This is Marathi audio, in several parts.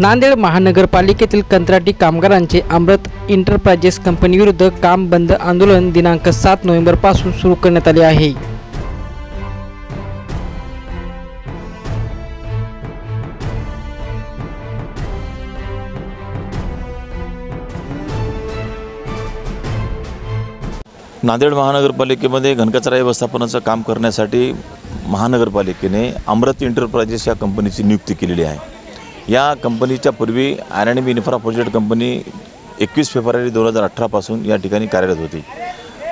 नांदेड महानगरपालिकेतील कंत्राटी कामगारांचे अमृत इंटरप्राइजेस कंपनीविरुद्ध काम बंद आंदोलन दिनांक सात नोव्हेंबरपासून सुरू करण्यात आले आहे. नांदेड महानगरपालिकेमध्ये घनकचरा व्यवस्थापनाचं काम करण्यासाठी महानगरपालिकेने अमृत इंटरप्राइजेस या कंपनीची नियुक्ती केलेली आहे. या कंपनीच्या पूर्वी R and B infra project company एकवीस फेब्रुवारी दोन हजार अठरापासून या ठिकाणी कार्यरत होती.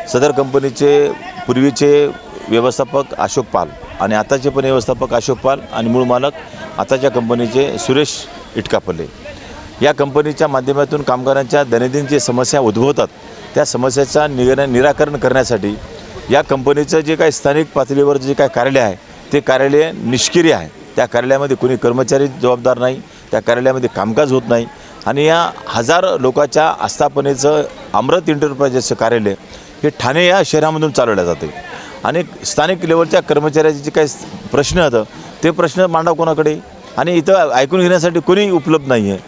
सदर कंपनीचे पूर्वीचे व्यवस्थापक अशोक पाल आणि आताचे पण व्यवस्थापक अशोक पाल आणि मूळ मालक आताच्या कंपनीचे सुरेश इटकापल्ले. या कंपनीच्या माध्यमातून कामगारांच्या दैनंदिन जे समस्या उद्भवतात त्या समस्याचा निगर निराकरण करण्यासाठी या कंपनीचं जे काही स्थानिक पातळीवर जे काही कार्यालय आहे ते कार्यालय निष्क्रिय आहे. त्या कार्यालयामध्ये कोणी कर्मचारी जबाबदार नाही त्या कार्यालयामध्ये कामकाज होत नाही. आणि या हजार लोकांच्या आस्थापनेचं अमृत इंटरप्राइजेसचं कार्यालय हे ठाणे या शहरामधून चालवलं जाते. आणि स्थानिक लेवलच्या कर्मचाऱ्याचे जे काही प्रश्न होतं ते प्रश्न मांडा कोणाकडे? आणि इथं ऐकून घेण्यासाठी कोणी उपलब्ध नाही आहे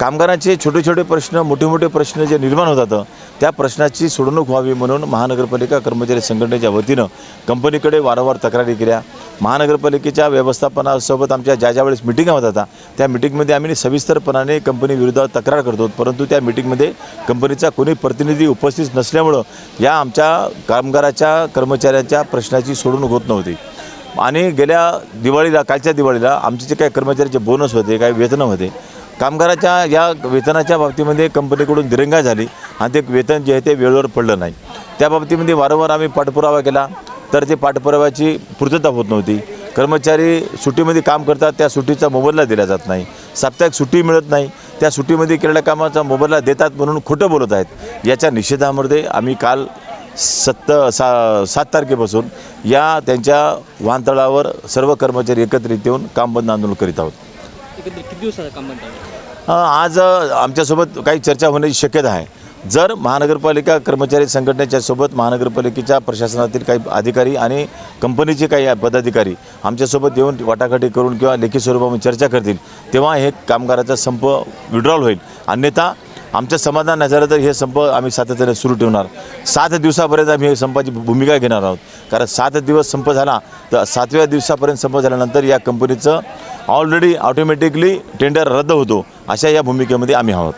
कामगारांचे छोटे छोटे प्रश्न मोठे मोठे प्रश्न जे निर्माण होतात त्या प्रश्नाची सोडवणूक व्हावी म्हणून महानगरपालिका कर्मचारी संघटनेच्या वतीनं कंपनीकडे वारंवार तक्रारी केल्या. महानगरपालिकेच्या व्यवस्थापनासोबत आमच्या ज्या ज्या वेळेस मिटिंग होत होता त्या मिटिंगमध्ये आम्ही सविस्तरपणाने कंपनी तक्रार करतो परंतु त्या मिटिंगमध्ये कंपनीचा कोणी प्रतिनिधी उपस्थित नसल्यामुळं या आमच्या कामगाराच्या कर्मचाऱ्यांच्या प्रश्नाची सोडवणूक होत नव्हती. आणि गेल्या दिवाळीला कालच्या दिवाळीला आमचे जे काही कर्मचाऱ्याचे बोनस होते काही वेतनं होते कामगाराच्या या वेतनाच्या बाबतीमध्ये कंपनीकडून दिरंगा झाली आणि ते वेतन जे आहे ते वेळेवर पडलं नाही. त्या बाबतीमध्ये वारंवार आम्ही पाठपुरावा केला. तर ते पाठपुराव्याची पूर्तता होत नव्हती. कर्मचारी सुट्टीमध्ये काम करतात त्या सुट्टीचा मोबदला दिला जात नाही. साप्ताहिक सुट्टी मिळत नाही. त्या सुट्टीमध्ये केलेल्या कामाचा मोबदला देतात म्हणून खोटं बोलत आहेत. याच्या निषेधामध्ये आम्ही काल सत्त सा सात तारखेपासून या त्यांच्या वाहनतळावर सर्व कर्मचारी एकत्रित येऊन काम बंद आंदोलन करीत आहोत. किती दिवसाचं काम बंद आज आमच्यासोबत काही चर्चा होण्याची शक्यता आहे. जर महानगरपालिका कर्मचारी संघटनेच्या सोबत महानगरपालिकेच्या प्रशासनातील काही अधिकारी आणि कंपनीचे काही पदाधिकारी आमच्यासोबत येऊन वाटाघाटी करून किंवा लेखी स्वरूपामध्ये चर्चा करतील तेव्हा हे कामगाराचा संप विड्रॉल होईल. अन्यथा आमचं समाधान नाही झालं तर हे संप आम्ही सातत्याने सुरू ठेवणार. सात दिवसापर्यंत आम्ही हे संपाची भूमिका घेणार आहोत. कारण सात दिवस संप झाला तर सातव्या दिवसापर्यंत संप झाल्यानंतर या कंपनीचं ऑलरेडी ऑटोमॅटिकली टेंडर रद्द होतो अशा या भूमिकेमध्ये आम्ही आहोत.